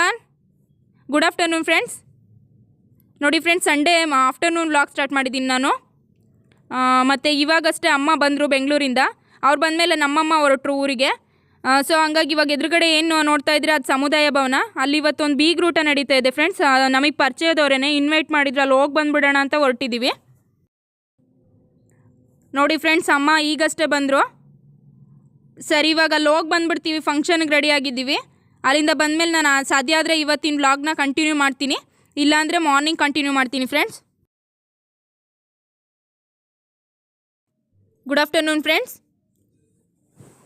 Everyone good afternoon friends ನೋಡಿ friends Sunday afternoon vlog start ಮಾಡಿದ್ದೀನಿ ನಾನು. ಮತ್ತು ಇವಾಗಷ್ಟೇ ಅಮ್ಮ ಬಂದರು ಬೆಂಗಳೂರಿಂದ. ಅವ್ರು ಬಂದಮೇಲೆ ನಮ್ಮಮ್ಮ ಹೊರಟ್ರು ಊರಿಗೆ. ಸೊ ಹಂಗಾಗಿ ಇವಾಗ ಎದುರುಗಡೆ ಏನು ನೋಡ್ತಾ ಇದ್ರೆ ಅದು ಸಮುದಾಯ ಭವನ. ಅಲ್ಲಿ ಇವತ್ತೊಂದು ಬೀಗ್ ರೂಟ ನಡೀತಾ ಇದೆ ಫ್ರೆಂಡ್ಸ್ ನಮಗೆ ಪರಿಚಯದವರೇನೆ ಇನ್ವೈಟ್ ಮಾಡಿದ್ರು. ಅಲ್ಲಿ ಹೋಗಿ ಬಂದುಬಿಡೋಣ ಅಂತ ಹೊರಟಿದ್ದೀವಿ ನೋಡಿ ಫ್ರೆಂಡ್ಸ್ ಅಮ್ಮ ಈಗಷ್ಟೇ ಬಂದರು. ಸರಿ, ಇವಾಗ ಅಲ್ಲಿ ಹೋಗಿ ಬಂದ್ಬಿಡ್ತೀವಿ ಫಂಕ್ಷನ್ಗೆ ರೆಡಿ ಆಗಿದ್ದೀವಿ. ಅಲ್ಲಿಂದ ಬಂದಮೇಲೆ ನಾನು ಸಾಧ್ಯ ಆದರೆ ಇವತ್ತಿನ ವ್ಲಾಗ್ನ ಕಂಟಿನ್ಯೂ ಮಾಡ್ತೀನಿ. ಇಲ್ಲಾಂದರೆ ಮಾರ್ನಿಂಗ್ ಕಂಟಿನ್ಯೂ ಮಾಡ್ತೀನಿ ಫ್ರೆಂಡ್ಸ್ ಗುಡ್ ಆಫ್ಟರ್ನೂನ್ ಫ್ರೆಂಡ್ಸ್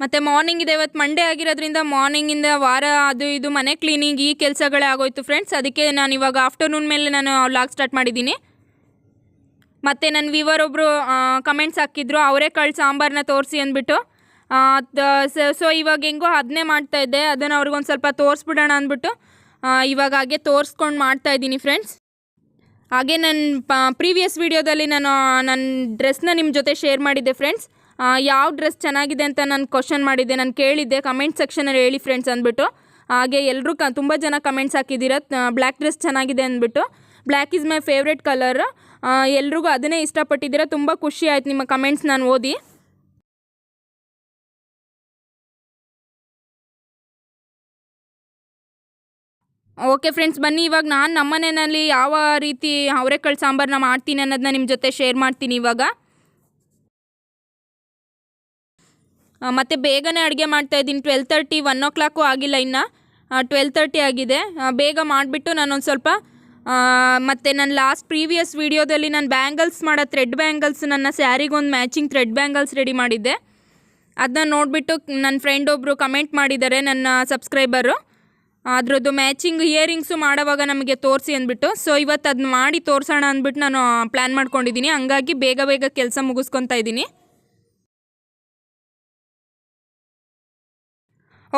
ಮತ್ತು ಮಾರ್ನಿಂಗ್ ಇದೆ, ಇವತ್ತು ಮಂಡೇ ಆಗಿರೋದ್ರಿಂದ ಮಾರ್ನಿಂಗಿಂದ ವಾರ ಅದು ಇದು ಮನೆ ಕ್ಲೀನಿಂಗ್ ಈ ಕೆಲಸಗಳೇ ಆಗೋಯ್ತು ಫ್ರೆಂಡ್ಸ್ ಅದಕ್ಕೆ ನಾನು ಇವಾಗ ಆಫ್ಟರ್ನೂನ್ ಮೇಲೆ ನಾನು ವ್ಲಾಗ್ ಸ್ಟಾರ್ಟ್ ಮಾಡಿದ್ದೀನಿ. ಮತ್ತು ನನ್ನ ವಿವರ್ ಒಬ್ಬರು ಕಮೆಂಟ್ಸ್ ಹಾಕಿದ್ರು, ಅವರೇ ಕಳ್ಸಿ ಸಾಂಬಾರನ್ನ ತೋರಿಸಿ ಅಂದ್ಬಿಟ್ಟು. ಸೊ ಇವಾಗ ಹೆಂಗೋ ಅದನ್ನೇ ಮಾಡ್ತಾಯಿದ್ದೆ ಅದನ್ನು ಅವ್ರಿಗೊಂದು ಸ್ವಲ್ಪ ತೋರಿಸ್ಬಿಡೋಣ ಅಂದ್ಬಿಟ್ಟು ಇವಾಗ ಹಾಗೆ ತೋರಿಸ್ಕೊಂಡು ಮಾಡ್ತಾ ಇದ್ದೀನಿ ಫ್ರೆಂಡ್ಸ್ ಹಾಗೆ ನನ್ನ ಪ್ರೀವಿಯಸ್ ವೀಡಿಯೋದಲ್ಲಿ ನಾನು ನನ್ನ ಡ್ರೆಸ್ನ ನಿಮ್ಮ ಜೊತೆ ಶೇರ್ ಮಾಡಿದ್ದೆ ಫ್ರೆಂಡ್ಸ್ ಯಾವ ಡ್ರೆಸ್ ಚೆನ್ನಾಗಿದೆ ಅಂತ ನಾನು ಕ್ವಶನ್ ಮಾಡಿದ್ದೆ, ನಾನು ಕೇಳಿದ್ದೆ. ಕಮೆಂಟ್ ಸೆಕ್ಷನಲ್ಲಿ ಹೇಳಿ ಫ್ರೆಂಡ್ಸ್ ಅಂದ್ಬಿಟ್ಟು. ಹಾಗೆ ಎಲ್ಲರೂ ಕ, ತುಂಬ ಜನ ಕಮೆಂಟ್ಸ್ ಹಾಕಿದ್ದೀರ ಬ್ಲ್ಯಾಕ್ ಡ್ರೆಸ್ ಚೆನ್ನಾಗಿದೆ ಅಂದ್ಬಿಟ್ಟು. Black is my favourite colour ಎಲ್ರಿಗೂ ಅದನ್ನೇ ಇಷ್ಟಪಟ್ಟಿದ್ದೀರ, ತುಂಬ ಖುಷಿ ಆಯ್ತು ನಿಮ್ಮ ಕಮೆಂಟ್ಸ್ ನಾನು ಓದಿ. ಓಕೆ ಫ್ರೆಂಡ್ಸ್ ಬನ್ನಿ. ಇವಾಗ ನಾನು ನಮ್ಮನೆಯಲ್ಲಿ ಯಾವ ರೀತಿ ಅವರೆಕಾಳು ಸಾಂಬಾರನ್ನ ಮಾಡ್ತೀನಿ ಅನ್ನೋದನ್ನ ನಿಮ್ಮ ಜೊತೆ ಶೇರ್ ಮಾಡ್ತೀನಿ ಇವಾಗ. ಮತ್ತು ಬೇಗನೆ ಅಡುಗೆ ಮಾಡ್ತಾ ಇದ್ದೀನಿ. Twelve thirty one o'clock ಆಗಿಲ್ಲ ಇನ್ನು. ಟ್ವೆಲ್ ತರ್ಟಿ ಆಗಿದೆ. ಬೇಗ ಮಾಡಿಬಿಟ್ಟು ನಾನೊಂದು ಸ್ವಲ್ಪ ಮತ್ತು ಮತ್ತೆ ನನ್ನ ಲಾಸ್ಟ್ ಪ್ರೀವಿಯಸ್ ವೀಡಿಯೋದಲ್ಲಿ ನಾನು ಬ್ಯಾಂಗಲ್ಸ್ ಮಾಡೋ ಥ್ರೆಡ್ ಬ್ಯಾಂಗಲ್ಸ್ ನನ್ನ ಸ್ಯಾರಿಗೊಂದು ಮ್ಯಾಚಿಂಗ್ ಥ್ರೆಡ್ ಬ್ಯಾಂಗಲ್ಸ್ ರೆಡಿ ಮಾಡಿದ್ದೆ. ಅದನ್ನ ನೋಡಿಬಿಟ್ಟು ನನ್ನ ಫ್ರೆಂಡ್ ಒಬ್ಬರು ಕಮೆಂಟ್ ಮಾಡಿದ್ದಾರೆ, ನನ್ನ ಸಬ್ಸ್ಕ್ರೈಬರು ಅದ್ರದ್ದು ಮ್ಯಾಚಿಂಗ್ ಇಯರಿಂಗ್ಸು ಮಾಡೋವಾಗ ನಮಗೆ ತೋರಿಸಿ ಅಂದ್ಬಿಟ್ಟು ಸೊ ಇವತ್ತು ಅದನ್ನ ಮಾಡಿ ತೋರಿಸೋಣ ಅಂದ್ಬಿಟ್ಟು ನಾನು ಪ್ಲ್ಯಾನ್ ಮಾಡ್ಕೊಂಡಿದ್ದೀನಿ ಹಂಗಾಗಿ ಬೇಗ ಬೇಗ ಕೆಲಸ ಮುಗಿಸ್ಕೊತಾ ಇದ್ದೀನಿ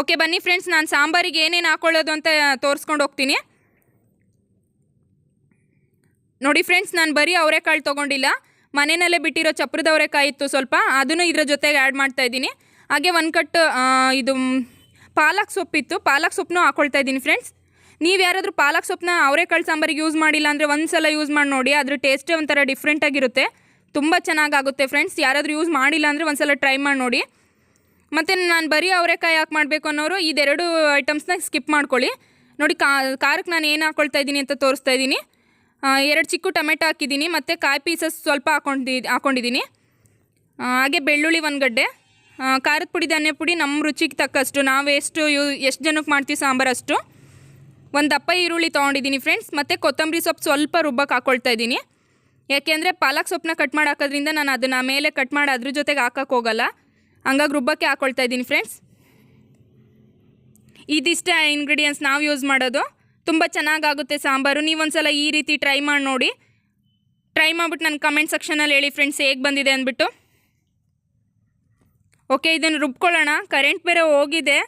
ಓಕೆ ಬನ್ನಿ ಫ್ರೆಂಡ್ಸ್ ನಾನು ಸಾಂಬಾರಿಗೆ ಏನೇನು ಹಾಕೊಳ್ಳೋದು ಅಂತ ತೋರಿಸ್ಕೊಂಡು ಹೋಗ್ತೀನಿ. ನೋಡಿ ಫ್ರೆಂಡ್ಸ್ ನಾನು ಬರೀ ಅವರೆಕಾಳು ತೊಗೊಂಡಿಲ್ಲ. ಮನೆಯಲ್ಲೇ ಬಿಟ್ಟಿರೋ ಚಪ್ರದ ಅವರೆಕಾಯಿ ಇತ್ತು ಸ್ವಲ್ಪ, ಅದನ್ನು ಇದರ ಜೊತೆಗೆ ಆ್ಯಡ್ ಮಾಡ್ತಾ ಇದ್ದೀನಿ ಹಾಗೆ ಒಂದು ಕಟ್ಟು ಇದು ಪಾಲಕ್ ಸೊಪ್ಪಿತ್ತು. ಪಾಲಕ್ ಸೊಪ್ಪನ್ನೂ ಹಾಕೊಳ್ತಾ ಇದ್ದೀನಿ ಫ್ರೆಂಡ್ಸ್ ನೀವು ಯಾರಾದರೂ ಪಾಲಕ್ ಸೊಪ್ಪನ್ನ ಅವರೆಕಾಳು ಸಾಂಬಾರಿಗೆ ಯೂಸ್ ಮಾಡಿಲ್ಲ ಅಂದರೆ ಒಂದು ಸಲ ಯೂಸ್ ಮಾಡಿ ನೋಡಿ. ಅದ್ರ ಟೇಸ್ಟೇ ಒಂಥರ ಡಿಫ್ರೆಂಟಾಗಿರುತ್ತೆ ತುಂಬ ಚೆನ್ನಾಗಾಗುತ್ತೆ ಫ್ರೆಂಡ್ಸ್ ಯಾರಾದರೂ ಯೂಸ್ ಮಾಡಿಲ್ಲ ಅಂದರೆ ಒಂದು ಸಲ ಟ್ರೈ ಮಾಡಿ ನೋಡಿ. ಮತ್ತು ನಾನು ಬರೀ ಅವರೆಕಾಯಿ ಯಾಕೆ ಮಾಡಬೇಕು ಅನ್ನೋರು ಇದೆರಡು ಐಟಮ್ಸ್ನ ಸ್ಕಿಪ್ ಮಾಡ್ಕೊಳ್ಳಿ. ನೋಡಿ ಕಾ ಖಾರಕ್ಕೆ ನಾನು ಏನು ಹಾಕ್ಕೊಳ್ತಾ ಇದ್ದೀನಿ ಅಂತ ತೋರಿಸ್ತಾ ಇದ್ದೀನಿ. ಎರಡು ಚಿಕ್ಕ ಟೊಮೆಟೊ ಹಾಕಿದ್ದೀನಿ. ಮತ್ತು ಕಾಯಿ ಪೀಸಸ್ ಸ್ವಲ್ಪ ಹಾಕೊಂಡಿ ಹಾಕೊಂಡಿದ್ದೀನಿ. ಹಾಗೆ ಬೆಳ್ಳುಳ್ಳಿ ಒಂದು ಗಡ್ಡೆ. ಖಾರದ ಪುಡಿ, ಧನ್ಯ ಪುಡಿ, ನಮ್ಮ ರುಚಿಗೆ ತಕ್ಕಷ್ಟು. ನಾವು ಎಷ್ಟು ಯೂ, ಎಷ್ಟು ಜನಕ್ಕೆ ಮಾಡ್ತೀವಿ ಸಾಂಬಾರು ಅಷ್ಟು? ಒಂದು ದಪ್ಪ ಈರುಳ್ಳಿ ತೊಗೊಂಡಿದ್ದೀನಿ ಫ್ರೆಂಡ್ಸ್ ಮತ್ತು ಕೊತ್ತಂಬರಿ ಸೊಪ್ಪು ಸ್ವಲ್ಪ ರುಬ್ಬಕ್ಕೆ ಹಾಕ್ಕೊಳ್ತಾ ಇದ್ದೀನಿ. ಯಾಕೆಂದರೆ ಪಾಲಕ್ ಸೊಪ್ಪನ್ನ ಕಟ್ ಮಾಡಿ ಹಾಕೋದ್ರಿಂದ ನಾನು ಅದನ್ನು ಮೇಲೆ ಕಟ್ ಮಾಡಿ ಅದ್ರ ಜೊತೆಗೆ ಹಾಕಕ್ಕೆ ಹೋಗಲ್ಲ. ಹಂಗಾಗಿ ರುಬ್ಬಕ್ಕೆ ಹಾಕ್ಕೊಳ್ತಾ ಇದ್ದೀನಿ ಫ್ರೆಂಡ್ಸ್ ಇದಿಷ್ಟೇ ಇಂಗ್ರೀಡಿಯೆಂಟ್ಸ್ ನಾವು ಯೂಸ್ ಮಾಡೋದು. ತುಂಬ ಚೆನ್ನಾಗಾಗುತ್ತೆ ಸಾಂಬಾರು. ನೀವೊಂದ್ಸಲ ಈ ರೀತಿ ಟ್ರೈ ಮಾಡಿ ನೋಡಿ. ಟ್ರೈ ಮಾಡಿಬಿಟ್ಟು ನನ್ನ ಕಮೆಂಟ್ ಸೆಕ್ಷನಲ್ಲಿ ಹೇಳಿ ಫ್ರೆಂಡ್ಸ್ ಹೇಗೆ ಬಂದಿದೆ ಅಂದ್ಬಿಟ್ಟು. ಓಕೆ, ಇದನ್ನು ರುಬ್ಕೊಳ್ಳೋಣ. ಕರೆಂಟ್ ಬೇರೆ ಹೋಗಿದೆ.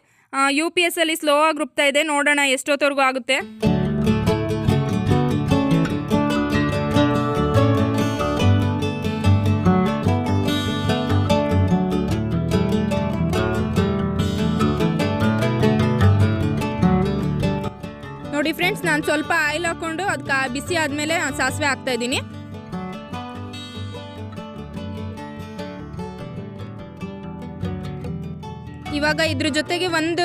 ಯು ಪಿ ಎಸ್ ಅಲ್ಲಿ ಸ್ಲೋ ಆಗಿ ರುಬ್ತಾ ಇದೆ. ನೋಡೋಣ ಎಷ್ಟೊತ್ತವರೆಗೂ ಆಗುತ್ತೆ. ನೋಡಿ ಫ್ರೆಂಡ್ಸ್ ನಾನು ಸ್ವಲ್ಪ ಆಯಿಲ್ ಹಾಕ್ಕೊಂಡು ಅದಕ್ಕೆ ಬಿಸಿ ಆದಮೇಲೆ ಸಾಸಿವೆ ಹಾಕ್ತಾ ಇದ್ದೀನಿ. ಇವಾಗ ಇದ್ರ ಜೊತೆಗೆ ಒಂದು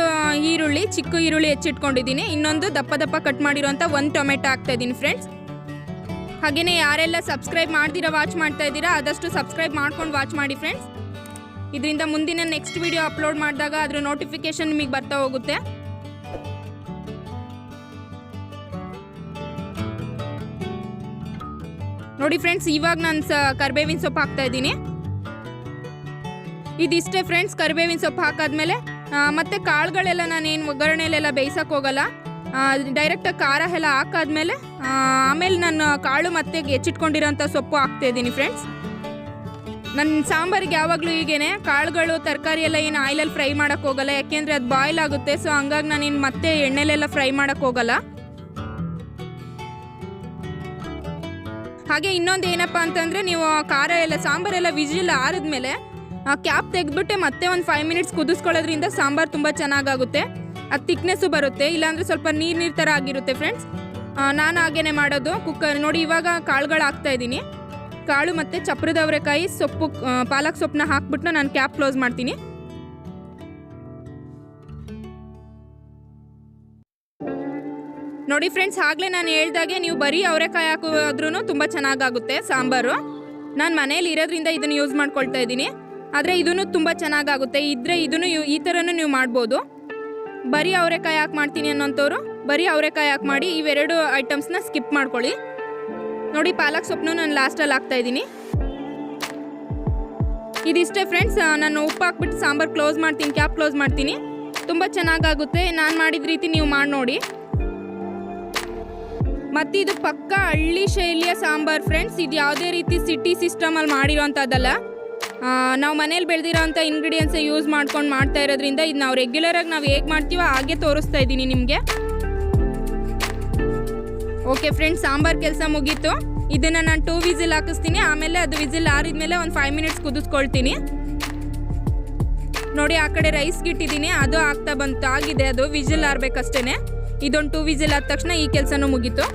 ಈರುಳ್ಳಿ, ಚಿಕ್ಕ ಈರುಳ್ಳಿ ಹೆಚ್ಚಿಟ್ಕೊಂಡಿದ್ದೀನಿ. ಇನ್ನೊಂದು ದಪ್ಪ ದಪ್ಪ ಕಟ್ ಮಾಡಿರೋಂಥ ಒಂದು ಟೊಮೆಟೊ ಹಾಕ್ತಾ ಇದ್ದೀನಿ ಫ್ರೆಂಡ್ಸ್ ಹಾಗೆಯೇ ಯಾರೆಲ್ಲ ಸಬ್ಸ್ಕ್ರೈಬ್ ಮಾಡ್ತೀರಾ ವಾಚ್ ಮಾಡ್ತಾ ಇದ್ದೀರಾ, ಆದಷ್ಟು ಸಬ್ಸ್ಕ್ರೈಬ್ ಮಾಡ್ಕೊಂಡು ವಾಚ್ ಮಾಡಿ ಫ್ರೆಂಡ್ಸ್ ಇದರಿಂದ ಮುಂದಿನ ನೆಕ್ಸ್ಟ್ ವಿಡಿಯೋ ಅಪ್ಲೋಡ್ ಮಾಡಿದಾಗ ಅದ್ರ ನೋಟಿಫಿಕೇಶನ್ ನಿಮಗೆ ಬರ್ತಾ ಹೋಗುತ್ತೆ. ನೋಡಿ ಫ್ರೆಂಡ್ಸ್ ಇವಾಗ ನಾನು ಸ ಕರ್ಬೇವಿನ ಸೊಪ್ಪು ಹಾಕ್ತಾ ಇದ್ದೀನಿ. ಇದಿಷ್ಟೇ ಫ್ರೆಂಡ್ಸ್ ಕರಿಬೇವಿನ ಸೊಪ್ಪು ಹಾಕಾದ್ಮೇಲೆ ಮೇಲೆ ಮತ್ತೆ ಕಾಳುಗಳೆಲ್ಲ ನಾನೇನು ಒಗ್ಗರಣೆಲೆಲ್ಲ ಬೇಯಿಸಕ್ಕೆ ಹೋಗಲ್ಲ. ಡೈರೆಕ್ಟಾಗಿ ಖಾರ ಎಲ್ಲ ಹಾಕಾದ್ಮೇಲೆ ಆಮೇಲೆ ನಾನು ಕಾಳು ಮತ್ತೆ ಹೆಚ್ಚಿಟ್ಕೊಂಡಿರೋಂಥ ಸೊಪ್ಪು ಹಾಕ್ತಾ ಇದ್ದೀನಿ ಫ್ರೆಂಡ್ಸ್ ನನ್ನ ಸಾಂಬಾರಿಗೆ ಯಾವಾಗಲೂ ಹೀಗೇನೆ, ಕಾಳುಗಳು, ತರಕಾರಿ ಎಲ್ಲ ಏನು ಆಯಿಲಲ್ಲಿ ಫ್ರೈ ಮಾಡೋಕ್ಕೆ ಹೋಗಲ್ಲ, ಯಾಕೆಂದರೆ ಅದು ಬಾಯ್ಲ್ ಆಗುತ್ತೆ ಸೊ ಹಂಗಾಗಿ ನಾನೇನು ಮತ್ತೆ ಎಣ್ಣೆಲೆಲ್ಲ ಫ್ರೈ ಮಾಡೋಕ್ಕೆ ಹೋಗಲ್ಲ. ಹಾಗೆ ಇನ್ನೊಂದು ಏನಪ್ಪ ಅಂತಂದರೆ, ನೀವು ಖಾರ ಎಲ್ಲ, ಸಾಂಬಾರೆಲ್ಲ ವಿಜಿಲ್ ಆರಿದ್ಮೇಲೆ ಕ್ಯಾಪ್ ತೆಗೆದ್ಬಿಟ್ಟೆ ಮತ್ತೆ ಒಂದು ಫೈವ್ ಮಿನಿಟ್ಸ್ ಕುದಿಸ್ಕೊಳ್ಳೋದ್ರಿಂದ ಸಾಂಬಾರು ತುಂಬ ಚೆನ್ನಾಗಾಗುತ್ತೆ. ಅದು ತಿಕ್ನೆಸ್ಸು ಬರುತ್ತೆ, ಇಲ್ಲಾಂದರೆ ಸ್ವಲ್ಪ ನೀರು ನೀರು ಥರ ಆಗಿರುತ್ತೆ ಫ್ರೆಂಡ್ಸ್ ನಾನು ಹಾಗೇನೆ ಮಾಡೋದು. ಕುಕ್ಕರ್ ನೋಡಿ ಇವಾಗ ಕಾಳುಗಳು ಹಾಕ್ತಾ ಇದ್ದೀನಿ. ಕಾಳು ಮತ್ತು ಚಪ್ರದ ಅವರೆಕಾಯಿ ಸೊಪ್ಪು ಪಾಲಕ್ ಸೊಪ್ಪನ್ನ ಹಾಕ್ಬಿಟ್ಟು ನಾನು ಕ್ಯಾಪ್ ಕ್ಲೋಸ್ ಮಾಡ್ತೀನಿ. ನೋಡಿ ಫ್ರೆಂಡ್ಸ್ ಆಗಲೇ ನಾನು ಹೇಳ್ದಾಗೆ ನೀವು ಬರೀ ಅವರೆಕಾಯಿ ಹಾಕೋದ್ರೂ ತುಂಬ ಚೆನ್ನಾಗಾಗುತ್ತೆ ಸಾಂಬಾರು. ನಾನು ಮನೇಲಿ ಇರೋದ್ರಿಂದ ಇದನ್ನು ಯೂಸ್ ಮಾಡ್ಕೊಳ್ತಾ ಇದ್ದೀನಿ. ಆದರೆ ಇದೂ ತುಂಬ ಚೆನ್ನಾಗಾಗುತ್ತೆ. ಇದ್ರೆ ಇದನ್ನು ಈ ಥರನೂ ನೀವು ಮಾಡ್ಬೋದು. ಬರೀ ಅವರೆಕಾಯಿ ಹಾಕಿ ಮಾಡ್ತೀನಿ ಅನ್ನೋಂಥವ್ರು, ಬರೀ ಅವರೆಕಾಯಿ ಹಾಕಿ ಮಾಡಿ ಇವೆರಡು ಐಟಮ್ಸ್ನ ಸ್ಕಿಪ್ ಮಾಡ್ಕೊಳ್ಳಿ. ನೋಡಿ, ಪಾಲಕ್ ಸೊಪ್ಪನ್ನು ನಾನು ಲಾಸ್ಟಲ್ಲಿ ಹಾಕ್ತಾ ಇದ್ದೀನಿ. ಇದಿಷ್ಟೇ ಫ್ರೆಂಡ್ಸ್ ನಾನು ಉಪ್ಪು ಹಾಕ್ಬಿಟ್ಟು ಸಾಂಬಾರು ಕ್ಲೋಸ್ ಮಾಡ್ತೀನಿ ಕ್ಯಾಪ್ ಕ್ಲೋಸ್ ಮಾಡ್ತೀನಿ. ತುಂಬ ಚೆನ್ನಾಗಾಗುತ್ತೆ. ನಾನು ಮಾಡಿದ ರೀತಿ ನೀವು ಮಾಡಿ ನೋಡಿ. ಮತ್ತು ಇದು ಪಕ್ಕ ಹಳ್ಳಿ ಶೈಲಿಯ ಸಾಂಬಾರು ಫ್ರೆಂಡ್ಸ್ ಇದು ಯಾವುದೇ ರೀತಿ ಸಿಟಿ ಸಿಸ್ಟಮಲ್ಲಿ ಮಾಡಿರೋಂಥದ್ದಲ್ಲ. ನಾವು ಮನೇಲಿ ಬೆಳೆದಿರೋಂಥ ಇಂಗ್ರೀಡಿಯೆಂಟ್ಸ್ ಯೂಸ್ ಮಾಡ್ಕೊಂಡು ಮಾಡ್ತಾ ಇರೋದ್ರಿಂದ ಇದು ನಾವು ರೆಗ್ಯುಲರಾಗಿ ನಾವು ಹೇಗೆ ಮಾಡ್ತೀವೋ ಹಾಗೆ ತೋರಿಸ್ತಾ ಇದ್ದೀನಿ ನಿಮಗೆ. ಓಕೆ ಫ್ರೆಂಡ್ಸ್ ಸಾಂಬಾರು ಕೆಲಸ ಮುಗೀತು. ಇದನ್ನು ನಾನು ಟೂ ವಿಸಿಲ್ ಹಾಕಿಸ್ತೀನಿ. ಆಮೇಲೆ ಅದು ವಿಸಿಲ್ ಆರಿದ್ಮೇಲೆ ಒಂದು ಫೈವ್ ಮಿನಿಟ್ಸ್ ಕುದಿಸ್ಕೊಳ್ತೀನಿ. ನೋಡಿ, ಆ ಕಡೆ ರೈಸ್ ಗಿಟ್ಟಿದ್ದೀನಿ. ಅದು ಆಗ್ತಾ ಬಂತು. ಆಗಿದೆ ಅದು. ವಿಸಿಲ್ ಆರ್ಬೇಕಷ್ಟೇ ಇದೊಂದು ಟೂ ವಿಸಿಲ್ ಆದ ತಕ್ಷಣ ಈ ಕೆಲಸನೂ ಮುಗೀತು.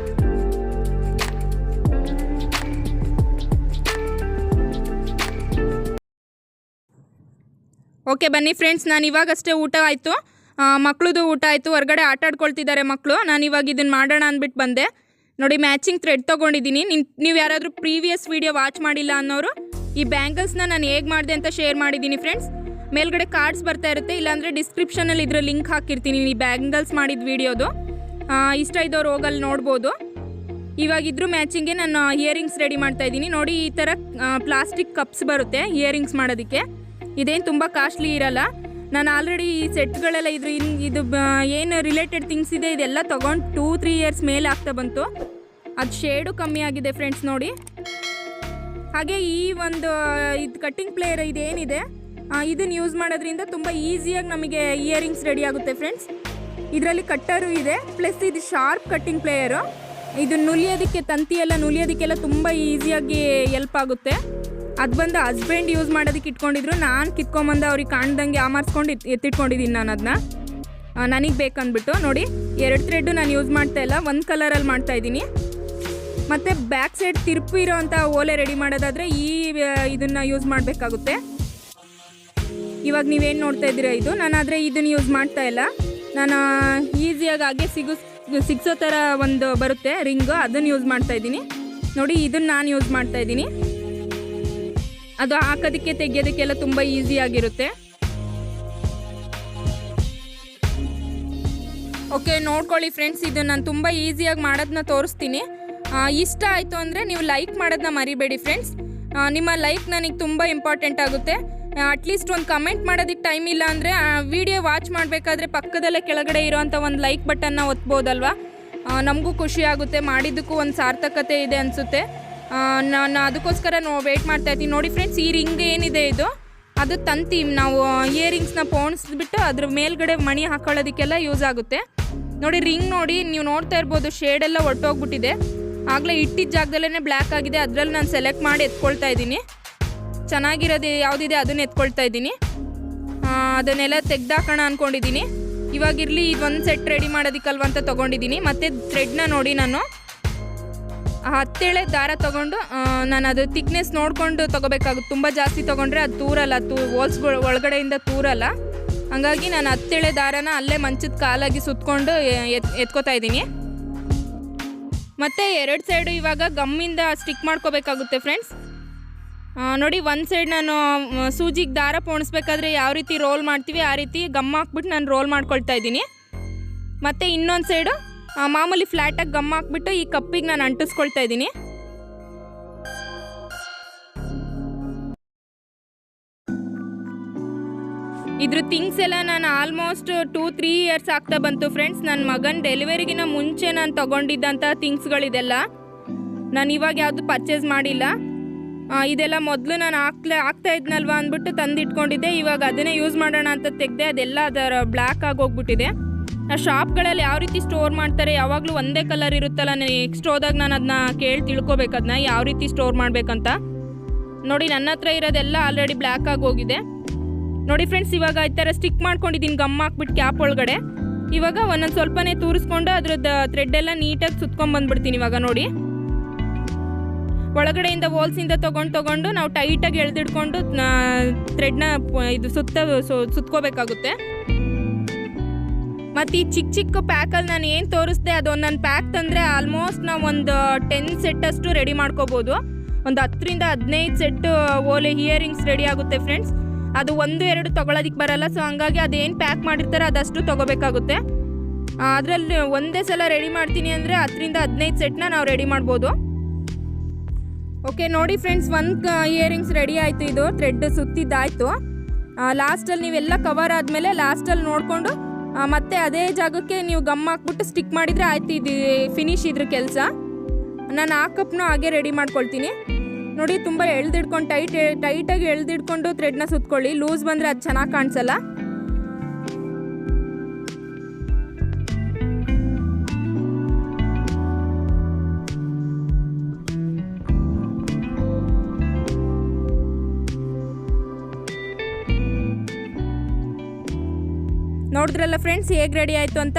ಓಕೆ, ಬನ್ನಿ ಫ್ರೆಂಡ್ಸ್ ನಾನು ಇವಾಗಷ್ಟೇ ಊಟ ಆಯಿತು. ಮಕ್ಳದ್ದು ಊಟ ಆಯಿತು. ಹೊರಗಡೆ ಆಟ ಆಡ್ಕೊಳ್ತಿದ್ದಾರೆ ಮಕ್ಕಳು ನಾನು ಇವಾಗ ಇದನ್ನು ಮಾಡೋಣ ಅಂದ್ಬಿಟ್ಟು ಬಂದೆ. ನೋಡಿ ಮ್ಯಾಚಿಂಗ್ ಥ್ರೆಡ್ ತೊಗೊಂಡಿದ್ದೀನಿ. ನಿನ್, ನೀವು ಯಾರಾದರೂ ಪ್ರೀವಿಯಸ್ ವೀಡಿಯೋ ವಾಚ್ ಮಾಡಿಲ್ಲ ಅನ್ನೋರು, ಈ ಬ್ಯಾಂಗಲ್ಸ್ನ ನಾನು ಹೇಗೆ ಮಾಡಿದೆ ಅಂತ ಶೇರ್ ಮಾಡಿದ್ದೀನಿ ಫ್ರೆಂಡ್ಸ್ ಮೇಲ್ಗಡೆ ಕಾರ್ಡ್ಸ್ ಬರ್ತಾ ಇರುತ್ತೆ. ಇಲ್ಲಾಂದರೆ ಡಿಸ್ಕ್ರಿಪ್ಷನಲ್ಲಿ ಇದ್ರ ಲಿಂಕ್ ಹಾಕಿರ್ತೀನಿ. ಈ ಬ್ಯಾಂಗಲ್ಸ್ ಮಾಡಿದ ವೀಡಿಯೋದು ಇಷ್ಟ ಇದ್ದವ್ರು ಹೋಗಲ್ಲಿ ನೋಡ್ಬೋದು. ಇವಾಗ ಮ್ಯಾಚಿಂಗ್ಗೆ ನಾನು ಇಯರಿಂಗ್ಸ್ ರೆಡಿ ಮಾಡ್ತಾ ಇದ್ದೀನಿ. ನೋಡಿ, ಈ ಥರ ಪ್ಲಾಸ್ಟಿಕ್ ಕಪ್ಸ್ ಬರುತ್ತೆ ಇಯರಿಂಗ್ಸ್ ಮಾಡೋದಕ್ಕೆ. ಇದೇನು ತುಂಬ ಕಾಸ್ಟ್ಲಿ ಇರಲ್ಲ? ನಾನು ಆಲ್ರೆಡಿ ಈ ಸೆಟ್ಗಳೆಲ್ಲ ಇದ್ರು ಇನ್ ಇದು ಏನು ರಿಲೇಟೆಡ್ ಥಿಂಗ್ಸ್ ಇದೆ, ಇದೆಲ್ಲ ತೊಗೊಂಡು ಟೂ ತ್ರೀ ಇಯರ್ಸ್ ಮೇಲೆ ಆಗ್ತಾ ಬಂತು. ಅದು ಶೇಡು ಕಮ್ಮಿ ಆಗಿದೆ ಫ್ರೆಂಡ್ಸ್ ನೋಡಿ. ಹಾಗೆ ಈ ಒಂದು ಇದು ಕಟ್ಟಿಂಗ್ ಪ್ಲೇಯರ್ ಇದೇನಿದೆ ಇದನ್ನು ಯೂಸ್ ಮಾಡೋದ್ರಿಂದ ತುಂಬ ಈಸಿಯಾಗಿ ನಮಗೆ ಇಯರಿಂಗ್ಸ್ ರೆಡಿ ಆಗುತ್ತೆ ಫ್ರೆಂಡ್ಸ್ ಇದರಲ್ಲಿ ಕಟ್ಟರು ಇದೆ ಪ್ಲಸ್ ಇದು ಶಾರ್ಪ್ ಕಟ್ಟಿಂಗ್ ಪ್ಲೇಯರು ಇದು ನುಲಿಯೋದಕ್ಕೆ, ತಂತಿಯೆಲ್ಲ ನುಲಿಯೋದಕ್ಕೆಲ್ಲ ತುಂಬ ಈಸಿಯಾಗಿ ಎಲ್ಪ್ ಆಗುತ್ತೆ. ಅದು ಬಂದು ಹಸ್ಬೆಂಡ್ ಯೂಸ್ ಮಾಡೋದಕ್ಕೆ ಇಟ್ಕೊಂಡಿದ್ರು. ನಾನು ಕಿತ್ಕೊಂಬಂದು ಅವ್ರಿಗೆ ಕಾಣ್ದಂಗೆ ಆಮಾರ್ಸ್ಕೊಂಡು ಎತ್ ಎತ್ತಿಟ್ಕೊಂಡಿದ್ದೀನಿ ನಾನು ಅದನ್ನ ನನಗೆ ಬೇಕಂದ್ಬಿಟ್ಟು, ನೋಡಿ, ಎರಡು ಥ್ರೆಡ್ಡು ನಾನು ಯೂಸ್ ಮಾಡ್ತಾ ಇಲ್ಲ, ಒಂದು ಕಲರಲ್ಲಿ ಮಾಡ್ತಾ ಇದ್ದೀನಿ. ಮತ್ತು ಬ್ಯಾಕ್ ಸೈಡ್ ತಿರುಪು ಇರೋವಂಥ ಓಲೆ ರೆಡಿ ಮಾಡೋದಾದರೆ ಈ ಇದನ್ನು ಯೂಸ್ ಮಾಡಬೇಕಾಗುತ್ತೆ. ಇವಾಗ ನೀವೇನು ನೋಡ್ತಾ ಇದ್ದೀರಾ ಇದು? ನಾನು ಆದರೆ ಇದನ್ನು ಯೂಸ್ ಮಾಡ್ತಾ ಇಲ್ಲ. ನಾನು ಈಸಿಯಾಗಿ ಹಾಗೆ ಸಿಗು ಸಿಗ್ಸೋ ಥರ ಒಂದು ಬರುತ್ತೆ ರಿಂಗು, ಅದನ್ನು ಯೂಸ್ ಮಾಡ್ತಾ ಇದ್ದೀನಿ. ನೋಡಿ, ಇದನ್ನು ನಾನು ಯೂಸ್ ಮಾಡ್ತಾ ಇದ್ದೀನಿ. ಅದು ಹಾಕೋದಕ್ಕೆ, ತೆಗೆಯೋದಕ್ಕೆಲ್ಲ ತುಂಬ ಈಸಿಯಾಗಿರುತ್ತೆ ಓಕೆ ನೋಡ್ಕೊಳ್ಳಿ ಫ್ರೆಂಡ್ಸ್ ಇದು ನಾನು ತುಂಬ ಈಸಿಯಾಗಿ ಮಾಡೋದನ್ನ ತೋರಿಸ್ತೀನಿ. ಇಷ್ಟ ಆಯಿತು ಅಂದರೆ ನೀವು ಲೈಕ್ ಮಾಡೋದನ್ನ ಮರಿಬೇಡಿ ಫ್ರೆಂಡ್ಸ್ ನಿಮ್ಮ ಲೈಕ್ ನನಗೆ ತುಂಬ ಇಂಪಾರ್ಟೆಂಟ್ ಆಗುತ್ತೆ. ಅಟ್ಲೀಸ್ಟ್ ಒಂದು ಕಮೆಂಟ್ ಮಾಡೋದಕ್ಕೆ ಟೈಮ್ ಇಲ್ಲ ಅಂದರೆ ವಿಡಿಯೋ ವಾಚ್ ಮಾಡಬೇಕಾದ್ರೆ ಪಕ್ಕದಲ್ಲೇ ಕೆಳಗಡೆ ಇರೋವಂಥ ಒಂದು ಲೈಕ್ ಬಟನ್ನ ಒತ್ಬೋದಲ್ವಾ? ನಮಗೂ ಖುಷಿ ಆಗುತ್ತೆ, ಮಾಡಿದ್ದಕ್ಕೂ ಒಂದು ಸಾರ್ಥಕತೆ ಇದೆ ಅನಿಸುತ್ತೆ. ನಾನು ಅದಕ್ಕೋಸ್ಕರ ನೋ ವೇಟ್ ಮಾಡ್ತಾ ಇದ್ದೀನಿ. ನೋಡಿ ಫ್ರೆಂಡ್ಸ್ ಈ ರಿಂಗ್ ಏನಿದೆ ಇದು? ಅದು ತಂತಿ ನಾವು ಇಯರಿಂಗ್ಸ್ನ ಪೋಣಿಸ್ಬಿಟ್ಟು ಅದ್ರ ಮೇಲ್ಗಡೆ ಮಣಿ ಹಾಕೊಳ್ಳೋದಕ್ಕೆಲ್ಲ ಯೂಸ್ ಆಗುತ್ತೆ. ನೋಡಿ ರಿಂಗ್ ನೋಡಿ, ನೀವು ನೋಡ್ತಾ ಇರ್ಬೋದು ಶೇಡೆಲ್ಲ ಒಟ್ಟೋಗ್ಬಿಟ್ಟಿದೆ. ಆಗಲೇ ಇಟ್ಟಿದ್ದ ಜಾಗದಲ್ಲೇ ಬ್ಲ್ಯಾಕ್ ಆಗಿದೆ. ಅದರಲ್ಲಿ ನಾನು ಸೆಲೆಕ್ಟ್ ಮಾಡಿ ಎತ್ಕೊಳ್ತಾ ಇದ್ದೀನಿ. ಚೆನ್ನಾಗಿರೋದು ಯಾವುದಿದೆ ಅದನ್ನು ಎತ್ಕೊಳ್ತಾ ಇದ್ದೀನಿ. ಅದನ್ನೆಲ್ಲ ತೆಗ್ದಾಕೋಣ ಅಂದ್ಕೊಂಡಿದ್ದೀನಿ ಇವಾಗಿರಲಿ, ಇದೊಂದು ಸೆಟ್ ರೆಡಿ ಮಾಡೋದಕ್ಕಲ್ವ ಅಂತ ತೊಗೊಂಡಿದ್ದೀನಿ. ಮತ್ತು ಥ್ರೆಡ್ನ ನೋಡಿ ನಾನು. ಹತ್ತೇಳೆ ದಾರ ತೊಗೊಂಡು ನಾನು ಅದು ತಿಕ್ನೆಸ್ ನೋಡಿಕೊಂಡು ತೊಗೋಬೇಕಾಗುತ್ತೆ ತುಂಬ ಜಾಸ್ತಿ ತೊಗೊಂಡ್ರೆ ಅದು ತೂರಲ್ಲ, ತೂ ಹೋಲ್ಸ್ಗಳು ಒಳಗಡೆಯಿಂದ ತೂರಲ್ಲ. ಹಾಗಾಗಿ ನಾನು ಹತ್ತೇಳೆ ದಾರನ ಅಲ್ಲೇ ಮಂಚದ ಕಾಲಾಗಿ ಸುತ್ತಕೊಂಡು ಎತ್, ಎತ್ಕೋತಾ ಇದ್ದೀನಿ. ಮತ್ತು ಎರಡು ಸೈಡು ಇವಾಗ ಗಮ್ಮಿಂದ ಸ್ಟಿಕ್ ಮಾಡ್ಕೋಬೇಕಾಗುತ್ತೆ ಫ್ರೆಂಡ್ಸ್ ನೋಡಿ ಒಂದು ಸೈಡ್ ನಾನು ಸೂಜಿಗೆ ದಾರ ಪೋಣಿಸ್ಬೇಕಾದ್ರೆ ಯಾವ ರೀತಿ ರೋಲ್ ಮಾಡ್ತೀವಿ, ಆ ರೀತಿ ಗಮ್ ಹಾಕ್ಬಿಟ್ಟು ನಾನು ರೋಲ್ ಮಾಡ್ಕೊಳ್ತಾ ಇದ್ದೀನಿ. ಮತ್ತು ಇನ್ನೊಂದು ಸೈಡು ಮಾಮೂಲಿ ಫ್ಲ್ಯಾಟಾಗಿ ಗಮ್ ಹಾಕ್ಬಿಟ್ಟು ಈ ಕಪ್ಪಿಗೆ ನಾನು ಅಂಟಿಸ್ಕೊಳ್ತಾ ಇದ್ದೀನಿ. ಇದ್ರ ಥಿಂಗ್ಸ್ ಎಲ್ಲ ನಾನು ಆಲ್ಮೋಸ್ಟ್ ಟೂ ತ್ರೀ ಇಯರ್ಸ್ ಆಗ್ತಾ ಬಂತು ಫ್ರೆಂಡ್ಸ್ ನನ್ನ ಮಗನ ಡೆಲಿವರಿಗಿನ ಮುಂಚೆ ನಾನು ತಗೊಂಡಿದ್ದಂಥ ಥಿಂಗ್ಸ್ಗಳಿದೆಲ್ಲ ನಾನು ಇವಾಗ ಯಾವುದು ಪರ್ಚೇಸ್ ಮಾಡಿಲ್ಲ. ಇದೆಲ್ಲ ಮೊದಲು ನಾನು ಹಾಕ್ಲೇ ಆಗ್ತಾ ಇದ್ನಲ್ವಾ ಅಂದ್ಬಿಟ್ಟು ತಂದಿಟ್ಕೊಂಡಿದ್ದೆ. ಇವಾಗ ಅದನ್ನೇ ಯೂಸ್ ಮಾಡೋಣ ಅಂತ ತೆಗೆದೆ, ಅದೆಲ್ಲ ಅದರ ಬ್ಲ್ಯಾಕ್ ಆಗಿ ಆ ಶಾಪ್ಗಳಲ್ಲಿ ಯಾವ ರೀತಿ ಸ್ಟೋರ್ ಮಾಡ್ತಾರೆ, ಯಾವಾಗಲೂ ಒಂದೇ ಕಲರ್ ಇರುತ್ತಲ್ಲ ನೆಕ್ಸ್ಟ್ ಹೋದಾಗ ನಾನು ಅದನ್ನ ಕೇಳಿ ತಿಳ್ಕೊಬೇಕು ಅದನ್ನ ಯಾವ ರೀತಿ ಸ್ಟೋರ್ ಮಾಡಬೇಕಂತ. ನೋಡಿ, ನನ್ನ ಹತ್ರ ಇರೋದೆಲ್ಲ ಆಲ್ರೆಡಿ ಬ್ಲ್ಯಾಕ್ ಆಗಿ ಹೋಗಿದೆ. ನೋಡಿ ಫ್ರೆಂಡ್ಸ್ ಇವಾಗ ಈ ಥರ ಸ್ಟಿಕ್ ಮಾಡ್ಕೊಂಡಿದ್ದೀನಿ ಗಮ್ ಹಾಕ್ಬಿಟ್ಟು ಕ್ಯಾಪ್ ಒಳಗಡೆ. ಇವಾಗ ಒಂದೊಂದು ಸ್ವಲ್ಪನೇ ತೂರಿಸ್ಕೊಂಡು ಅದ್ರದ್ದು ಥ್ರೆಡ್ ಎಲ್ಲ ನೀಟಾಗಿ ಸುತ್ಕೊಂಡು ಬಂದ್ಬಿಡ್ತೀನಿ ಇವಾಗ, ನೋಡಿ. ಒಳಗಡೆಯಿಂದ ಹೋಲ್ಸಿಂದ ತೊಗೊಂಡು ತೊಗೊಂಡು ನಾವು ಟೈಟಾಗಿ ಎಳೆದಿಡ್ಕೊಂಡು ಥ್ರೆಡ್ನ ಇದು ಸುತ್ತ ಸುತ್ಕೋಬೇಕಾಗುತ್ತೆ. ಮತ್ತು ಈ ಚಿಕ್ಕ ಚಿಕ್ಕ ಪ್ಯಾಕಲ್ಲಿ ನಾನು ಏನು ತೋರಿಸ್ದೆ, ಅದು ಒಂದೊಂದು ಪ್ಯಾಕ್ ತಂದರೆ ಆಲ್ಮೋಸ್ಟ್ ನಾವು ಒಂದು ಟೆನ್ ಸೆಟ್ಟಷ್ಟು ರೆಡಿ ಮಾಡ್ಕೋಬೋದು. ಒಂದು ಹತ್ತರಿಂದ ಹದಿನೈದು ಸೆಟ್ ಓಲೆ ಇಯರಿಂಗ್ಸ್ ರೆಡಿ ಆಗುತ್ತೆ ಫ್ರೆಂಡ್ಸ್ ಅದು ಒಂದು, ಎರಡು ತೊಗೊಳೋದಕ್ಕೆ ಬರಲ್ಲ ಸೊ ಹಂಗಾಗಿ ಅದೇನು ಪ್ಯಾಕ್ ಮಾಡಿರ್ತಾರೆ ಅದಷ್ಟು ತೊಗೋಬೇಕಾಗುತ್ತೆ. ಅದರಲ್ಲಿ ಒಂದೇ ಸಲ ರೆಡಿ ಮಾಡ್ತೀನಿ ಅಂದರೆ ಹತ್ತರಿಂದ ಹದಿನೈದು ಸೆಟ್ನ ನಾವು ರೆಡಿ ಮಾಡ್ಬೋದು. ಓಕೆ ನೋಡಿ ಫ್ರೆಂಡ್ಸ್ ಒಂದು ಇಯರಿಂಗ್ಸ್ ರೆಡಿ ಆಯಿತು ಇದು ಥ್ರೆಡ್ ಸುತ್ತಿದ್ದಾಯಿತು. ಲಾಸ್ಟಲ್ಲಿ ನೀವೆಲ್ಲ ಕವರ್ ಆದಮೇಲೆ ಲಾಸ್ಟಲ್ಲಿ ನೋಡಿಕೊಂಡು ಮತ್ತೆ ಅದೇ ಜಾಗಕ್ಕೆ ನೀವು ಗಮ್ ಹಾಕ್ಬಿಟ್ಟು ಸ್ಟಿಕ್ ಮಾಡಿದರೆ ಆಯ್ತು, ಇದು ಫಿನಿಶ್ ಇದ್ರ ಕೆಲಸ. ನಾನು ಆ ಕಪ್ನು ಹಾಗೆ ರೆಡಿ ಮಾಡ್ಕೊಳ್ತೀನಿ. ನೋಡಿ, ತುಂಬ ಎಳ್ದಿಡ್ಕೊಂಡು ಟೈಟ್ ಟೈಟಾಗಿ ಎಳ್ದಿಡ್ಕೊಂಡು ಥ್ರೆಡ್ನ ಸುತ್ಕೊಳ್ಳಿ. ಲೂಸ್ ಬಂದರೆ ಅದು ಚೆನ್ನಾಗಿ ಕಾಣಿಸಲ್ಲ. ನೋಡಿದ್ರಲ್ಲ ಫ್ರೆಂಡ್ಸ್ ಹೇಗೆ ರೆಡಿ ಆಯಿತು ಅಂತ?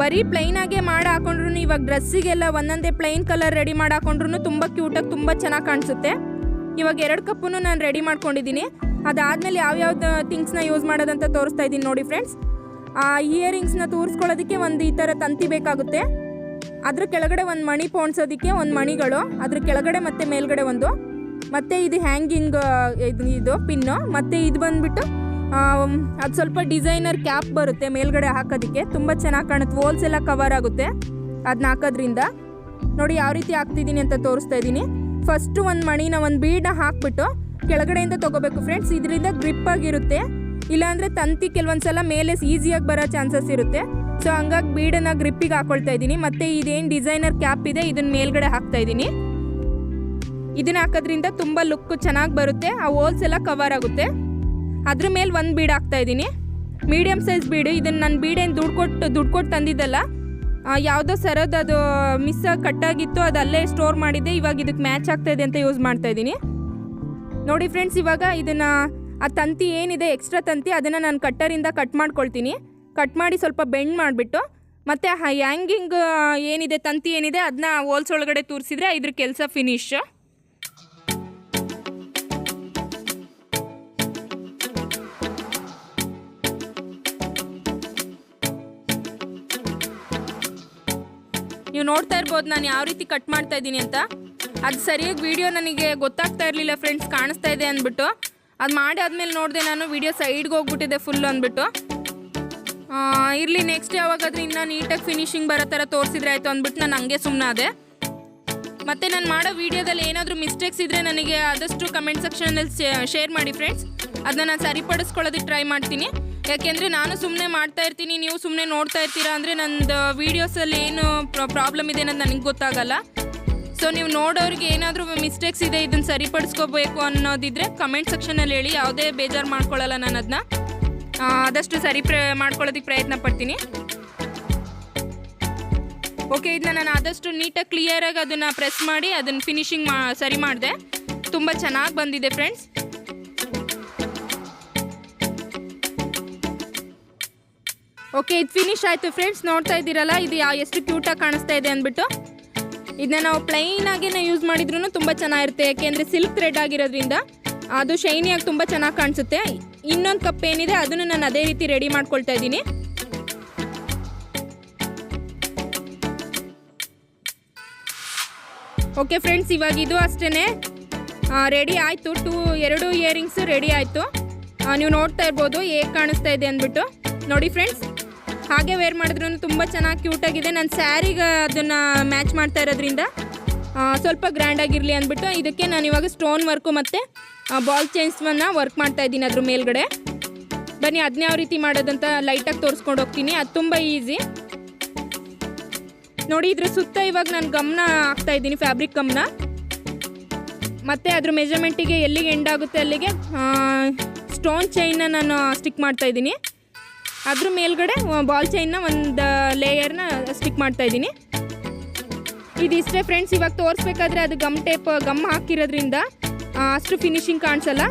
ಬರೀ ಪ್ಲೈನಾಗೆ ಮಾಡಿ ಹಾಕೊಂಡ್ರು ಇವಾಗ ಡ್ರೆಸ್ಸಿಗೆಲ್ಲ ಒಂದೊಂದೇ ಪ್ಲೈನ್ ಕಲರ್ ರೆಡಿ ಮಾಡಿ ಹಾಕೊಂಡ್ರು ತುಂಬ ಕ್ಯೂಟಾಗಿ ತುಂಬ ಚೆನ್ನಾಗಿ ಕಾಣಿಸುತ್ತೆ. ಇವಾಗ ಎರಡು ಕಪ್ಪು ನಾನು ರೆಡಿ ಮಾಡ್ಕೊಂಡಿದ್ದೀನಿ ಅದಾದಮೇಲೆ ಯಾವ್ಯಾವ್ದು ಥಿಂಗ್ಸ್ನ ಯೂಸ್ ಮಾಡೋದಂತ ತೋರಿಸ್ತಾ ಇದ್ದೀನಿ ನೋಡಿ ಫ್ರೆಂಡ್ಸ್ ಆ ಇಯರಿಂಗ್ಸ್ನ ತೋರಿಸ್ಕೊಳ್ಳೋದಕ್ಕೆ ಒಂದು ಈ ಥರ ತಂತಿ ಬೇಕಾಗುತ್ತೆ. ಅದ್ರ ಕೆಳಗಡೆ ಒಂದು ಮಣಿ ಪೋಣಿಸೋದಕ್ಕೆ ಒಂದು ಮಣಿಗಳು, ಅದ್ರ ಕೆಳಗಡೆ ಮತ್ತು ಮೇಲ್ಗಡೆ ಒಂದು. ಮತ್ತು ಇದು ಹ್ಯಾಂಗಿಂಗ್ ಇದು ಇದು ಪಿನ್ನು ಮತ್ತು ಇದು ಬಂದುಬಿಟ್ಟು ಅದು ಸ್ವಲ್ಪ ಡಿಸೈನರ್ ಕ್ಯಾಪ್ ಬರುತ್ತೆ ಮೇಲ್ಗಡೆ ಹಾಕೋದಕ್ಕೆ. ತುಂಬ ಚೆನ್ನಾಗಿ ಕಾಣುತ್ತೆ. ಹೋಲ್ಸ್ ಎಲ್ಲ ಕವರ್ ಆಗುತ್ತೆ ಅದನ್ನ ಹಾಕೋದ್ರಿಂದ. ನೋಡಿ ಯಾವ ರೀತಿ ಹಾಕ್ತಿದ್ದೀನಿ ಅಂತ ತೋರಿಸ್ತಾ ಇದ್ದೀನಿ. ಫಸ್ಟು ಒಂದು ಮಣಿನ ಒಂದು ಬೀಡನ್ನ ಹಾಕ್ಬಿಟ್ಟು ಕೆಳಗಡೆಯಿಂದ ತೊಗೋಬೇಕು ಫ್ರೆಂಡ್ಸ್ ಇದರಿಂದ ಗ್ರಿಪ್ ಆಗಿರುತ್ತೆ. ಇಲ್ಲಾಂದರೆ ತಂತಿ ಕೆಲವೊಂದು ಸಲ ಮೇಲೆ ಈಸಿಯಾಗಿ ಬರೋ ಚಾನ್ಸಸ್ ಇರುತ್ತೆ. ಸೊ ಹಂಗಾಗಿ ಬೀಡನ್ನ ಗ್ರಿಪ್ಪಿಗೆ ಹಾಕೊಳ್ತಾ ಇದ್ದೀನಿ. ಮತ್ತು ಇದೇನು ಡಿಸೈನರ್ ಕ್ಯಾಪ್ ಇದೆ ಇದನ್ನ ಮೇಲ್ಗಡೆ ಹಾಕ್ತಾ ಇದ್ದೀನಿ. ಇದನ್ನ ಹಾಕೋದ್ರಿಂದ ತುಂಬ ಲುಕ್ ಚೆನ್ನಾಗಿ ಬರುತ್ತೆ. ಆ ಹೋಲ್ಸ್ ಎಲ್ಲ ಕವರ್ ಆಗುತ್ತೆ. ಅದ್ರ ಮೇಲೆ ಒಂದು ಬೀಡ್ ಹಾಕ್ತಾ ಇದ್ದೀನಿ. ಮೀಡಿಯಮ್ ಸೈಜ್ ಬೀಡು ಇದನ್ನು ನಾನು ಬೀಡೇನು ದುಡ್ಡು ಕೊಟ್ಟು ದುಡ್ಡು ಕೊಟ್ಟು ತಂದಿದ್ದಲ್ಲ ಆ, ಯಾವುದೋ ಸರದ್ದು ಅದು ಮಿಸ್ ಕಟ್ಟಾಗಿತ್ತು ಅದು ಅಲ್ಲೇ ಸ್ಟೋರ್ ಮಾಡಿದ್ದೆ ಇವಾಗ ಇದಕ್ಕೆ ಮ್ಯಾಚ್ ಆಗ್ತಾ ಇದೆ ಅಂತ ಯೂಸ್ ಮಾಡ್ತಾ ಇದ್ದೀನಿ. ನೋಡಿ ಫ್ರೆಂಡ್ಸ್ ಇವಾಗ ಇದನ್ನು ಆ ತಂತಿ ಏನಿದೆ ಎಕ್ಸ್ಟ್ರಾ ತಂತಿ ಅದನ್ನು ನಾನು ಕಟ್ಟರಿಂದ ಕಟ್ ಮಾಡ್ಕೊಳ್ತೀನಿ. ಕಟ್ ಮಾಡಿ ಸ್ವಲ್ಪ ಬೆಂಡ್ ಮಾಡಿಬಿಟ್ಟು ಮತ್ತು ಹ್ಯಾಂಗಿಂಗ್ ಏನಿದೆ ತಂತಿ ಏನಿದೆ ಅದನ್ನ ಹೋಲ್ಸ್ ಒಳಗಡೆ ತೋರಿಸಿದ್ರೆ ಇದ್ರ ಕೆಲಸ ಫಿನಿಶ್ ನೀವು ನೋಡ್ತಾ ಇರ್ಬೋದು ನಾನು ಯಾವ ರೀತಿ ಕಟ್ ಮಾಡ್ತಾ ಇದ್ದೀನಿ ಅಂತ. ಅದು ಸರಿಯಾಗಿ ವಿಡಿಯೋ ನನಗೆ ಗೊತ್ತಾಗ್ತಾ ಇರಲಿಲ್ಲ ಫ್ರೆಂಡ್ಸ್ ಕಾಣಿಸ್ತಾ ಇದೆ ಅಂದ್ಬಿಟ್ಟು. ಅದು ಮಾಡಿ ಆದಮೇಲೆ ನೋಡಿದೆ ನಾನು ವಿಡಿಯೋ ಸೈಡ್ಗೆ ಹೋಗ್ಬಿಟ್ಟಿದೆ ಫುಲ್ ಅಂದ್ಬಿಟ್ಟು. ಇರಲಿ ನೆಕ್ಸ್ಟ್ ಯಾವಾಗಾದ್ರೂ ಇನ್ನೂ ನೀಟಾಗಿ ಫಿನಿಶಿಂಗ್ ಬರೋ ಥರ ತೋರಿಸಿದ್ರೆ ಆಯಿತು ಅಂದ್ಬಿಟ್ಟು ನಾನು ಹಂಗೆ ಸುಮ್ಮನಾದೆ ಮತ್ತು ನಾನು ಮಾಡೋ ವೀಡಿಯೋದಲ್ಲಿ ಏನಾದರೂ ಮಿಸ್ಟೇಕ್ಸ್ ಇದ್ದರೆ ನನಗೆ ಆದಷ್ಟು ಕಮೆಂಟ್ ಸೆಕ್ಷನಲ್ಲಿ ಶೇರ್ ಮಾಡಿ ಫ್ರೆಂಡ್ಸ್ ಅದನ್ನ ನಾನು ಸರಿಪಡಿಸ್ಕೊಳ್ಳೋದಕ್ಕೆ ಟ್ರೈ ಮಾಡ್ತೀನಿ. ಯಾಕೆಂದರೆ ನಾನು ಸುಮ್ಮನೆ ಮಾಡ್ತಾ ಇರ್ತೀನಿ, ನೀವು ಸುಮ್ಮನೆ ನೋಡ್ತಾ ಇರ್ತೀರಾ ಅಂದರೆ ನಂದು ವೀಡಿಯೋಸಲ್ಲಿ ಏನು ಪ್ರಾಬ್ಲಮ್ ಇದೆ ಅನ್ನೋದು ನನಗೆ ಗೊತ್ತಾಗಲ್ಲ. ಸೊ ನೀವು ನೋಡೋರಿಗೆ ಏನಾದರೂ ಮಿಸ್ಟೇಕ್ಸ್ ಇದೆ, ಇದನ್ನು ಸರಿಪಡಿಸ್ಕೋಬೇಕು ಅನ್ನೋದಿದ್ರೆ ಕಮೆಂಟ್ ಸೆಕ್ಷನಲ್ಲಿ ಹೇಳಿ, ಯಾವುದೇ ಬೇಜಾರು ಮಾಡ್ಕೊಳ್ಳಲ್ಲ ನಾನು ಅದನ್ನ ಆದಷ್ಟು ಸರಿ ಪ್ರ ಮಾಡ್ಕೊಳ್ಳೋದಕ್ಕೆ ಪ್ರಯತ್ನ ಪಡ್ತೀನಿ. ಓಕೆ ಇದನ್ನ ನಾನು ಆದಷ್ಟು ನೀಟಾಗಿ ಕ್ಲಿಯರಾಗಿ ಅದನ್ನು ಪ್ರೆಸ್ ಮಾಡಿ, ಅದನ್ನು ಫಿನಿಶಿಂಗ್ ಮಾ ಸರಿ ಮಾಡಿದೆ. ತುಂಬ ಚೆನ್ನಾಗಿ ಬಂದಿದೆ ಫ್ರೆಂಡ್ಸ್ ಓಕೆ ಇದು ಫಿನಿಶ್ ಆಯಿತು ಫ್ರೆಂಡ್ಸ್ ನೋಡ್ತಾ ಇದ್ದೀರಲ್ಲ, ಇದು ಯಾವ ಎಷ್ಟು ಕ್ಯೂಟಾಗಿ ಕಾಣಿಸ್ತಾ ಇದೆ ಅಂದ್ಬಿಟ್ಟು. ಇದನ್ನ ನಾವು ಪ್ಲೈನ್ ಯೂಸ್ ಮಾಡಿದ್ರೂ ತುಂಬ ಚೆನ್ನಾಗಿರುತ್ತೆ. ಯಾಕೆಂದರೆ ಸಿಲ್ಕ್ ಥ್ರೆಡ್ ಆಗಿರೋದ್ರಿಂದ ಅದು ಶೈನಿಯಾಗಿ ತುಂಬ ಚೆನ್ನಾಗಿ ಕಾಣಿಸುತ್ತೆ. ಇನ್ನೊಂದು ಕಪ್ ಏನಿದೆ, ಅದನ್ನು ನಾನು ಅದೇ ರೀತಿ ರೆಡಿ ಮಾಡ್ಕೊಳ್ತಾ ಇದ್ದೀನಿ. ಓಕೆ ಫ್ರೆಂಡ್ಸ್ ಇವಾಗ ಇದು ಅಷ್ಟೇ ರೆಡಿ ಆಯಿತು. ಟೂ ಎರಡು ಇಯರಿಂಗ್ಸ್ ರೆಡಿ ಆಯಿತು. ನೀವು ನೋಡ್ತಾ ಇರ್ಬೋದು ಹೇಗೆ ಕಾಣಿಸ್ತಾ ಇದೆ ಅಂದ್ಬಿಟ್ಟು. ನೋಡಿ ಫ್ರೆಂಡ್ಸ್ ಹಾಗೆ ವೇರ್ ಮಾಡಿದ್ರೂ ತುಂಬ ಚೆನ್ನಾಗಿ ಕ್ಯೂಟಾಗಿದೆ ನಾನು ಸ್ಯಾರಿಗೆ ಅದನ್ನು ಮ್ಯಾಚ್ ಮಾಡ್ತಾ ಇರೋದ್ರಿಂದ ಸ್ವಲ್ಪ ಗ್ರ್ಯಾಂಡಾಗಿರಲಿ ಅಂದ್ಬಿಟ್ಟು ಇದಕ್ಕೆ ನಾನು ಇವಾಗ ಸ್ಟೋನ್ ವರ್ಕು ಮತ್ತು ಬಾಲ್ ಚೈನ್ಸ್ವನ್ನು ವರ್ಕ್ ಮಾಡ್ತಾ ಇದ್ದೀನಿ ಅದ್ರ ಮೇಲ್ಗಡೆ. ಬನ್ನಿ ಅದನ್ನ ಯಾವ ರೀತಿ ಮಾಡೋದಂತ ಲೈಟಾಗಿ ತೋರಿಸ್ಕೊಂಡು ಹೋಗ್ತೀನಿ. ಅದು ತುಂಬ ಈಸಿ ನೋಡಿ, ಇದ್ರ ಸುತ್ತ ಇವಾಗ ನಾನು ಗಮನ ಹಾಕ್ತಾ ಇದ್ದೀನಿ ಫ್ಯಾಬ್ರಿಕ್ ಗಮನ. ಮತ್ತು ಅದ್ರ ಮೆಜರ್ಮೆಂಟಿಗೆ ಎಲ್ಲಿಗೆ ಎಂಡ್ ಆಗುತ್ತೆ ಅಲ್ಲಿಗೆ ಸ್ಟೋನ್ ಚೈನ್ನ ನಾನು ಸ್ಟಿಕ್ ಮಾಡ್ತಾ ಇದ್ದೀನಿ. ಅದ್ರ ಮೇಲ್ಗಡೆ ಬಾಲ್ ಚೈನ್ನ ಒಂದು ಲೇಯರ್ನ ಸ್ಟಿಕ್ ಮಾಡ್ತಾ ಇದ್ದೀನಿ. ಇದಿಷ್ಟೇ ಫ್ರೆಂಡ್ಸ್ ಇವಾಗ ತೋರಿಸ್ಬೇಕಾದ್ರೆ ಅದು ಗಮ್ ಟೇಪ್ ಗಮ್ ಹಾಕಿರೋದ್ರಿಂದ ಅಷ್ಟು ಫಿನಿಶಿಂಗ್ ಕಾಣಿಸಲ್ಲ.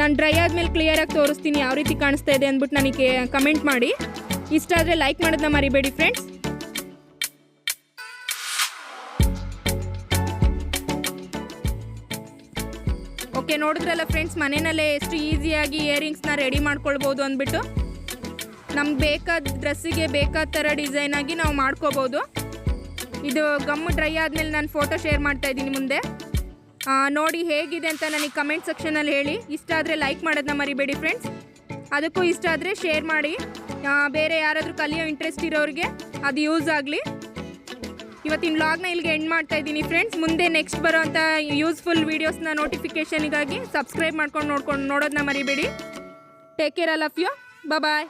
ನಾನು ಡ್ರೈ ಆದಮೇಲೆ ಕ್ಲಿಯರಾಗಿ ತೋರಿಸ್ತೀನಿ ಯಾವ ರೀತಿ ಕಾಣಿಸ್ತಾ ಇದೆ ಅಂದ್ಬಿಟ್ಟು ನನಗೆ ಕಮೆಂಟ್ ಮಾಡಿ. ಇಷ್ಟ ಆದರೆ ಲೈಕ್ ಮಾಡೋದನ್ನ ಮರಿಬೇಡಿ ಫ್ರೆಂಡ್ಸ್ ಓಕೆ ನೋಡಿದ್ರಲ್ಲ ಫ್ರೆಂಡ್ಸ್ ಮನೆಯಲ್ಲೇ ಎಷ್ಟು ಈಸಿಯಾಗಿ ಇಯರಿಂಗ್ಸ್ನ ರೆಡಿ ಮಾಡ್ಕೊಳ್ಬೋದು ಅಂದ್ಬಿಟ್ಟು. ನಮ್ಗೆ ಬೇಕಾದ ಡ್ರೆಸ್ಸಿಗೆ ಬೇಕಾದ ಥರ ಡಿಸೈನ್ ಆಗಿ ನಾವು ಮಾಡ್ಕೋಬೋದು. ಇದು ಗಮ್ ಡ್ರೈ ಆದಮೇಲೆ ನಾನು ಫೋಟೋ ಶೇರ್ ಮಾಡ್ತಾ ಇದ್ದೀನಿ ಮುಂದೆ. ನೋಡಿ ಹೇಗಿದೆ ಅಂತ ನನಗೆ ಕಮೆಂಟ್ ಸೆಕ್ಷನಲ್ಲಿ ಹೇಳಿ. ಇಷ್ಟ ಆದರೆ ಲೈಕ್ ಮಾಡೋದನ್ನ ಮರಿಬೇಡಿ ಫ್ರೆಂಡ್ಸ್ ಅದಕ್ಕೂ ಇಷ್ಟ ಆದರೆ ಶೇರ್ ಮಾಡಿ. ಬೇರೆ ಯಾರಾದರೂ ಕಲಿಯೋ ಇಂಟ್ರೆಸ್ಟ್ ಇರೋರಿಗೆ ಅದು ಯೂಸ್ ಆಗಲಿ. ಇವತ್ತಿನ ವ್ಲಾಗ್ನ ಇಲ್ಲಿಗೆ ಎಂಡ್ ಮಾಡ್ತಾ ಇದ್ದೀನಿ ಫ್ರೆಂಡ್ಸ್ ಮುಂದೆ ನೆಕ್ಸ್ಟ್ ಬರೋವಂಥ ಯೂಸ್ಫುಲ್ ವೀಡಿಯೋಸ್ನ ನೋಟಿಫಿಕೇಷನಿಗಾಗಿ ಸಬ್ಸ್ಕ್ರೈಬ್ ಮಾಡ್ಕೊಂಡು ನೋಡ್ಕೊಂಡು ನೋಡೋದನ್ನ ಮರಿಬೇಡಿ. Take care all of you bye